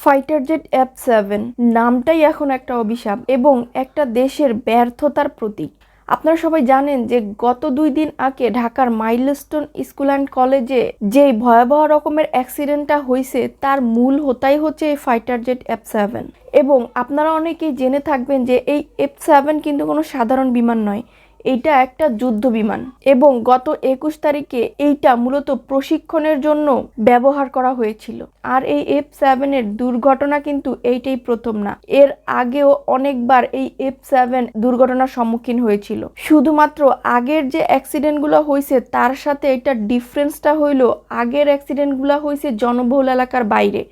Fighter jet app seven নামটাই এখন একটা অভিশাপ এবং একটা দেশের ব্যর্থতার প্রতীক। আপনারা সবাই জানেন যে গত দুই দিন আগে ঢাকার মাইলস্টোন স্কুল অ্যান্ড কলেজে যে ভয়াবহ রকমের অ্যাক্সিডেন্টটা হয়েছে তার মূল হোতাই হচ্ছে এই ফাইটার জেট এফ সেভেন এবং আপনারা অনেকেই জেনে থাকবেন যে এই এফ সেভেন কিন্তু কোনো সাধারণ বিমান নয় এইটা একটা যুদ্ধ বিমান এবং গত একুশ তারিখে এইটা মূলত প্রশিক্ষণের জন্য ব্যবহার করা হয়েছিল। আর এই এফ সেভেনের দুর্ঘটনা কিন্তু এইটাই প্রথম না। এর আগেও অনেকবার এই এফ সেভেন দুর্ঘটনার সম্মুখীন হয়েছিল। শুধুমাত্র আগের যে অ্যাক্সিডেন্টগুলো হয়েছে তার সাথে এটা ডিফারেন্সটা হইল আগের অ্যাক্সিডেন্টগুলো হয়েছে জনবহুল এলাকার বাইরে,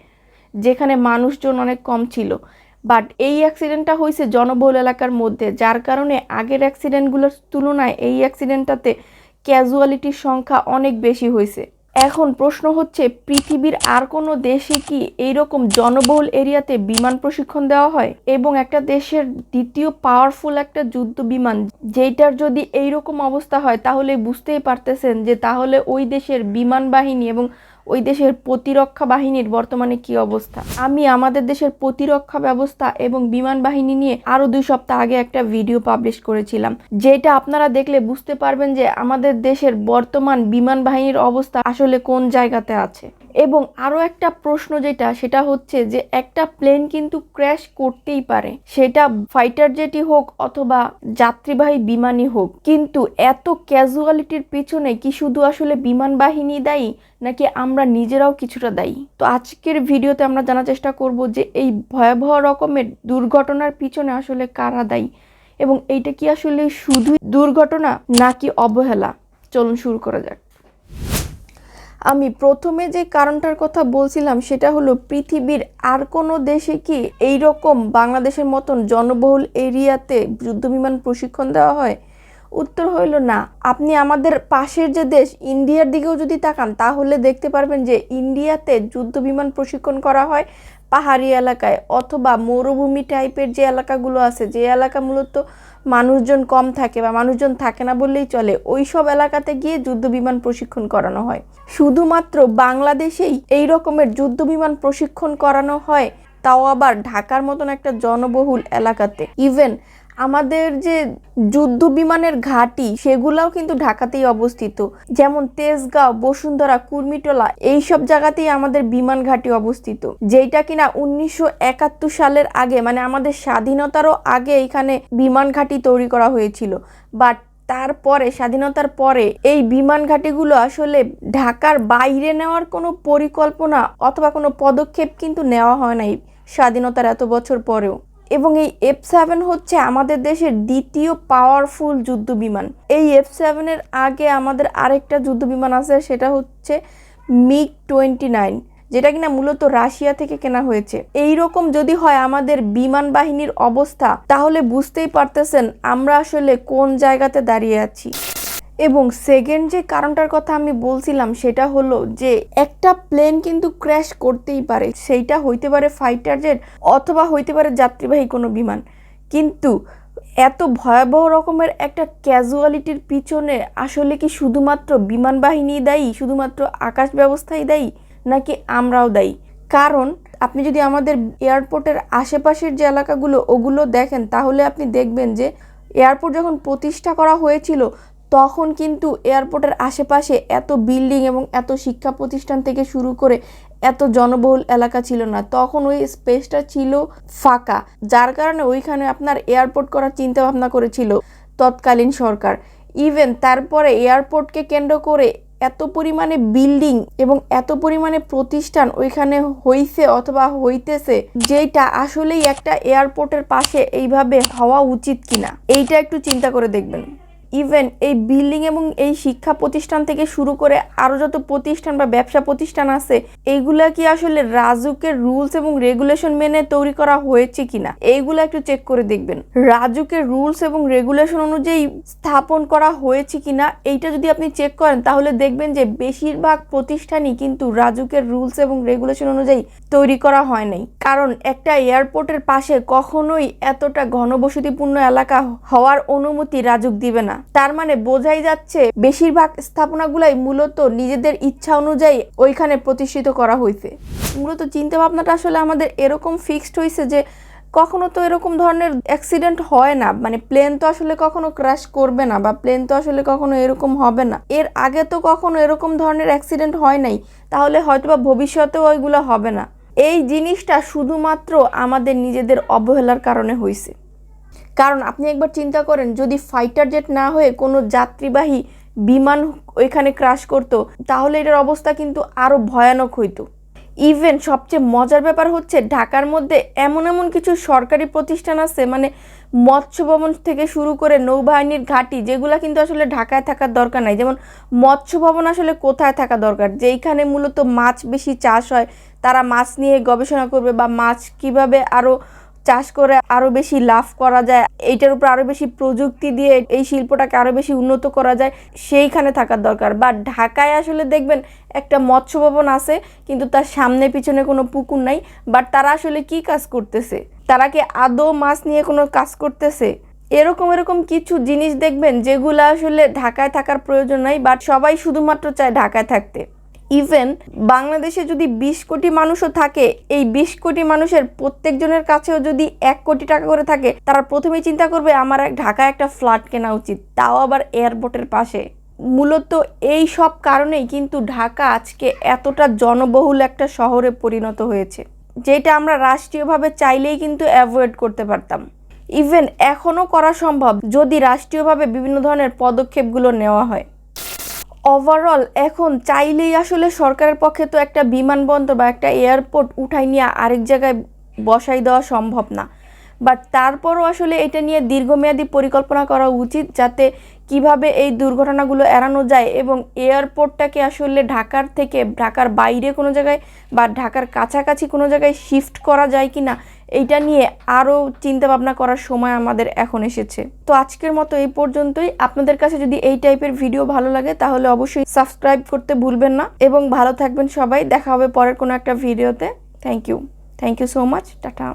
যেখানে মানুষজন অনেক কম ছিল। বাট এই অ্যাক্সিডেন্টটা হয়েছে জনবহুল এলাকার মধ্যে, যার কারণে আগের অ্যাক্সিডেন্টগুলোর তুলনায় এই অ্যাক্সিডেন্টটাতে ক্যাজুয়ালিটির সংখ্যা অনেক বেশি হয়েছে। এখন প্রশ্ন হচ্ছে, পৃথিবীর আর কোনো দেশে কি এইরকম জনবহুল এরিয়াতে বিমান প্রশিক্ষণ দেওয়া হয়? এবং একটা দেশের দ্বিতীয় পাওয়ারফুল একটা যুদ্ধ বিমান যেটার যদি এইরকম অবস্থা হয়, তাহলে বুঝতেই পারতেছেন যে তাহলে ওই দেশের বিমান বাহিনী এবং ওই দেশের প্রতিরক্ষা বাহিনীর বর্তমানে কি অবস্থা? আমি আমাদের দেশের প্রতিরক্ষা ব্যবস্থা এবং বিমান বাহিনী নিয়ে আরও দুই সপ্তাহ আগে একটা ভিডিও পাবলিশ করেছিলাম, যেটা আপনারা দেখলে বুঝতে পারবেন যে আমাদের দেশের বর্তমান বিমান বাহিনীর অবস্থা আসলে কোন জায়গাতে আছে। এবং আরও একটা প্রশ্ন যেটা, সেটা হচ্ছে যে একটা প্লেন কিন্তু ক্র্যাশ করতেই পারে। সেটা ফাইটার জেটই হোক অথবা যাত্রীবাহী বিমানই হোক। কিন্তু এত ক্যাজুয়ালিটির পিছনে কি শুধু আসলে বিমান বাহিনী দায়ী, নাকি আমরা নিজেরাও কিছুটা দায়ী? তো আজকের ভিডিওতে আমরা জানার চেষ্টা করব যে এই ভয়াবহ রকমের দুর্ঘটনার পিছনে আসলে কারা দায়ী এবং এইটা কি আসলে শুধু দুর্ঘটনা নাকি অবহেলা? চলুন শুরু করা যাক। আমি প্রথমে যে কারণটার কথা বলছিলাম, সেটা হলো পৃথিবীর আর কোনো দেশে কি এই রকম বাংলাদেশের মতন জনবহুল এরিয়াতে যুদ্ধ বিমান প্রশিক্ষণ দেওয়া হয়? উত্তর হইল না। আপনি আমাদের পাশের যে দেশ, ইন্ডিয়ার দিকেও যদি তাকান, তাহলে দেখতে পারবেন যে ইন্ডিয়াতে যুদ্ধ বিমান প্রশিক্ষণ করা হয়। পাহাড়ি এলাকায় অথবা মরুভূমি টাইপের যে এলাকাগুলো আছে, যে এলাকা মূলত মানুষজন কম থাকে বা মানুষজন থাকে না বললেই চলে ওই সব এলাকাতে গিয়ে যুদ্ধ বিমান প্রশিক্ষণ করানো হয়। শুধুমাত্র বাংলাদেশেই এই রকমের যুদ্ধ বিমান প্রশিক্ষণ করানো হয়, তাও আবার ঢাকার মতন একটা জনবহুল এলাকাতে। ইভেন আমাদের যে যুদ্ধ বিমানের ঘাঁটি, সেগুলাও কিন্তু ঢাকাতেই অবস্থিত। যেমন তেজগাঁও, বসুন্ধরা, কুর্মিটোলা, এইসব জায়গাতেই আমাদের বিমান ঘাঁটি অবস্থিত। যেটা কিনা উনিশশো একাত্তর সালের আগে মানে আমাদের স্বাধীনতারও আগে এখানে বিমান ঘাঁটি তৈরি করা হয়েছিল। বাট তারপরে, স্বাধীনতার পরে এই বিমান ঘাঁটিগুলো আসলে ঢাকার বাইরে নেওয়ার কোনো পরিকল্পনা অথবা কোনো পদক্ষেপ কিন্তু নেওয়া হয় নাই স্বাধীনতার এত বছর পরেও। এবং এই এফ সেভেন হচ্ছে আমাদের দেশের দ্বিতীয় পাওয়ারফুল যুদ্ধ বিমান। এই এফ সেভেনের আগে আমাদের আরেকটা যুদ্ধ বিমান আছে, সেটা হচ্ছে মিগ টোয়েন্টি নাইন যেটা কিনা মূলত রাশিয়া থেকে কেনা হয়েছে। এই রকম যদি হয় আমাদের বিমান বাহিনীর অবস্থা, তাহলে বুঝতেই পারতেছেন আমরা আসলে কোন জায়গাতে দাঁড়িয়ে আছি। এবং সেকেন্ড যে কারণটার কথা আমি বলছিলাম সেটা হলো যে একটা প্লেন কিন্তু ক্র্যাশ করতেই পারে। সেইটা হইতে পারে ফাইটার জেট অথবা হইতে পারে যাত্রীবাহী কোনো বিমান। কিন্তু এত ভয়াবহ রকমের একটা ক্যাজুয়ালিটির পিছনে আসলে কি শুধুমাত্র বিমান বাহিনী দায়ী, শুধুমাত্র আকাশ ব্যবস্থাই দায়ী, নাকি আমরাও দায়ী? কারণ আপনি যদি আমাদের এয়ারপোর্টের আশেপাশের যে এলাকাগুলো, ওগুলো দেখেন, তাহলে আপনি দেখবেন যে এয়ারপোর্ট যখন প্রতিষ্ঠা করা হয়েছিল তখন কিন্তু এয়ারপোর্টের আশেপাশে এত বিল্ডিং এবং এত শিক্ষা প্রতিষ্ঠান থেকে শুরু করে এত জনবহুল এলাকা ছিল না। তখন ওই স্পেসটা ছিল ফাঁকা, যার কারণে ওইখানে আপনার এয়ারপোর্ট করার চিন্তা ভাবনা করেছিল তৎকালীন সরকার। ইভেন তারপরে এয়ারপোর্টকে কেন্দ্র করে এত পরিমাণে বিল্ডিং এবং এত পরিমাণে প্রতিষ্ঠান ওইখানে হইছে অথবা হইতেছে যেটা আসলেই একটা এয়ারপোর্টের পাশে এইভাবে হওয়া উচিত কিনা, এইটা একটু চিন্তা করে দেখবেন। ইভেন এই বিল্ডিং এবং এই শিক্ষা প্রতিষ্ঠান থেকে শুরু করে আরও যত প্রতিষ্ঠান বা ব্যবসা প্রতিষ্ঠান আছে, এইগুলা কি আসলে রাজুকের রুলস এবং রেগুলেশন মেনে তৈরি করা হয়েছে কিনা? এইগুলো একটু চেক করে দেখবেন। রাজুকের রুলস এবং রেগুলেশন অনুযায়ী স্থাপন করা হয়েছে কিনা, এইটা যদি আপনি চেক করেন, তাহলে দেখবেন যে বেশিরভাগ প্রতিষ্ঠানই কিন্তু রাজুকের রুলস এবং রেগুলেশন অনুযায়ী তৈরি করা হয় নাই। কারণ একটা এয়ারপোর্টের পাশে কখনোই এতটা ঘনবসতিপূর্ণ এলাকা হওয়ার অনুমতি রাজুক দিবে না। তার মানে বোঝাই যাচ্ছে বেশিরভাগ স্থাপনাগুলাই মূলত নিজেদের ইচ্ছা অনুযায়ী ওইখানে প্রতিষ্ঠিত করা হয়েছে মূলত চিন্তা ভাবনাটা আসলে আমাদের এরকম ফিক্সড হয়েছে যে কখনো তো এরকম ধরনের অ্যাক্সিডেন্ট হয় না মানে প্লেন তো আসলে কখনো ক্র্যাশ করবে না বা প্লেন তো আসলে কখনো এরকম হবে না। এর আগে তো কখনো এরকম ধরনের অ্যাক্সিডেন্ট হয় নাই, তাহলে হয়তোবা ভবিষ্যতেও ওইগুলো হবে না। এই জিনিসটা শুধুমাত্র আমাদের নিজেদের অবহেলার কারণে হয়েছে কারণ আপনি একবার চিন্তা করেন, যদি ফাইটার জেট না হয়ে কোনো যাত্রীবাহী বিমান ওইখানে ক্রাশ করতো, তাহলে এটার অবস্থা কিন্তু আরও ভয়ানক হইতো। ইভেন সবচেয়ে মজার ব্যাপার হচ্ছে, ঢাকার মধ্যে এমন এমন কিছু সরকারি প্রতিষ্ঠান আছে মানে মৎস্য ভবন থেকে শুরু করে নৌবাহিনীর ঘাঁটি, যেগুলো কিন্তু আসলে ঢাকায় থাকার দরকার নাই। যেমন মৎস্য ভবন আসলে কোথায় থাকা দরকার? যেইখানে মূলত মাছ বেশি চাষ হয়, তারা মাছ নিয়ে গবেষণা করবে বা মাছ কীভাবে আরও চাষ করে আরও বেশি লাভ করা যায়, এইটার উপর আরও বেশি প্রযুক্তি দিয়ে এই শিল্পটাকে আরও বেশি উন্নত করা যায়, সেইখানে থাকার দরকার। বা ঢাকায় আসলে দেখবেন একটা মৎস্য ভবন আছে, কিন্তু তার সামনে পিছনে কোনো পুকুর নাই বাট তারা আসলে কি কাজ করতেছে? তারা কি আদৌ মাছ নিয়ে কোনো কাজ করতেছে? এরকম এরকম কিছু জিনিস দেখবেন যেগুলো আসলে ঢাকায় থাকার প্রয়োজন নাই বাট সবাই শুধুমাত্র চায় ঢাকায় থাকতে। ইভেন বাংলাদেশে যদি বিশ কোটি মানুষও থাকে, এই বিশ কোটি মানুষের প্রত্যেকজনের কাছেও যদি এক কোটি টাকা করে থাকে, তারা প্রথমেই চিন্তা করবে, আমার এক ঢাকায় একটা ফ্ল্যাট কেনা উচিত। তাও আবার এয়ারপোর্টের পাশে। মূলত এই সব কারণেই কিন্তু ঢাকা আজকে এতটা জনবহুল একটা শহরে পরিণত হয়েছে, যেটা আমরা রাষ্ট্রীয়ভাবে চাইলেই কিন্তু অ্যাভয়েড করতে পারতাম। ইভেন এখনও করা সম্ভব যদি রাষ্ট্রীয়ভাবে বিভিন্ন ধরনের পদক্ষেপগুলো নেওয়া হয়। ওভারঅল এখন চাইলেই আসলে সরকারের পক্ষে তো একটা বিমানবন্দর বা একটা এয়ারপোর্ট উঠাই নিয়ে আরেক জায়গায় বসাই দেওয়া সম্ভব না। বাট তারপরও আসলে এটা নিয়ে দীর্ঘমেয়াদী পরিকল্পনা করা উচিত যাতে কীভাবে এই দুর্ঘটনাগুলো এড়ানো যায় এবং এয়ারপোর্টটাকে আসলে ঢাকার থেকে, ঢাকার বাইরে কোনো জায়গায় বা ঢাকার কাছাকাছি কোনো জায়গায় শিফট করা যায় কি না এইটা নিয়ে আরও চিন্তা ভাবনা করার সময় আমাদের এখন এসেছে। তো আজকের মতো এই পর্যন্তই। আপনাদের কাছে যদি এই টাইপের ভিডিও ভালো লাগে, তাহলে অবশ্যই সাবস্ক্রাইব করতে ভুলবেন না। এবং ভালো থাকবেন সবাই। দেখা হবে পরের কোনো একটা ভিডিওতে। Thank you thank you so much tata